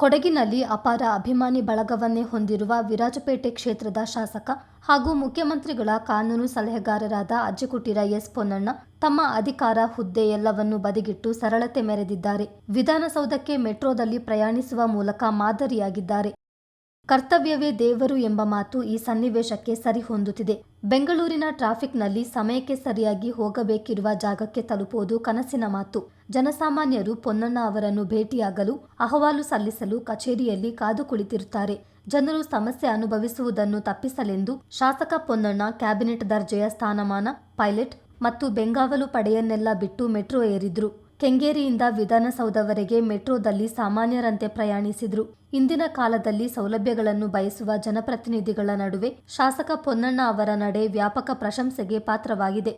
ಕೊಡಗಿನಲ್ಲಿ ಅಪಾರ ಅಭಿಮಾನಿ ಬಳಗವನ್ನೇ ಹೊಂದಿರುವ ವಿರಾಜಪೇಟೆ ಕ್ಷೇತ್ರದ ಶಾಸಕ ಹಾಗೂ ಮುಖ್ಯಮಂತ್ರಿಗಳ ಕಾನೂನು ಸಲಹೆಗಾರರಾದ ಅಜ್ಜಿಕುಟೀರ ಎಸ್ ಪೊನ್ನಣ್ಣ ತಮ್ಮ ಅಧಿಕಾರ, ಹುದ್ದೆ ಎಲ್ಲವನ್ನೂ ಬದಿಗಿಟ್ಟು ಸರಳತೆ ಮೆರೆದಿದ್ದಾರೆ. ವಿಧಾನಸೌಧಕ್ಕೆ ಮೆಟ್ರೋದಲ್ಲಿ ಪ್ರಯಾಣಿಸುವ ಮೂಲಕ ಮಾದರಿಯಾಗಿದ್ದಾರೆ. ಕರ್ತವ್ಯವೇ ದೇವರು ಎಂಬ ಮಾತು ಈ ಸನ್ನಿವೇಶಕ್ಕೆ ಸರಿಹೊಂದುತ್ತಿದೆ. ಬೆಂಗಳೂರಿನ ಟ್ರಾಫಿಕ್ನಲ್ಲಿ ಸಮಯಕ್ಕೆ ಸರಿಯಾಗಿ ಹೋಗಬೇಕಿರುವ ಜಾಗಕ್ಕೆ ತಲುಪುವುದು ಕನಸಿನ ಮಾತು. ಜನಸಾಮಾನ್ಯರು ಪೊನ್ನಣ್ಣ ಅವರನ್ನು ಭೇಟಿಯಾಗಲು, ಅಹವಾಲು ಸಲ್ಲಿಸಲು ಕಚೇರಿಯಲ್ಲಿ ಕಾದು ಕುಳಿತಿರುತ್ತಾರೆ. ಜನರು ಸಮಸ್ಯೆ ಅನುಭವಿಸುವುದನ್ನು ತಪ್ಪಿಸಲೆಂದು ಶಾಸಕ ಪೊನ್ನಣ್ಣ ಕ್ಯಾಬಿನೆಟ್ ದರ್ಜೆಯ ಸ್ಥಾನಮಾನ, ಪೈಲಟ್ ಮತ್ತು ಬೆಂಗಾವಲು ಪಡೆಯನ್ನೆಲ್ಲ ಬಿಟ್ಟು ಮೆಟ್ರೋ ಏರಿದ್ರು. ಕೆಂಗೇರಿಯಿಂದ ವಿಧಾನಸೌಧವರೆಗೆ ಮೆಟ್ರೋದಲ್ಲಿ ಸಾಮಾನ್ಯರಂತೆ ಪ್ರಯಾಣಿಸಿದ್ರು. ಇಂದಿನ ಕಾಲದಲ್ಲಿ ಸೌಲಭ್ಯಗಳನ್ನು ಬಯಸುವ ಜನಪ್ರತಿನಿಧಿಗಳ ನಡುವೆ ಶಾಸಕ ಪೊನ್ನಣ್ಣ ಅವರ ನಡೆ ವ್ಯಾಪಕ ಪ್ರಶಂಸೆಗೆ ಪಾತ್ರವಾಗಿದೆ.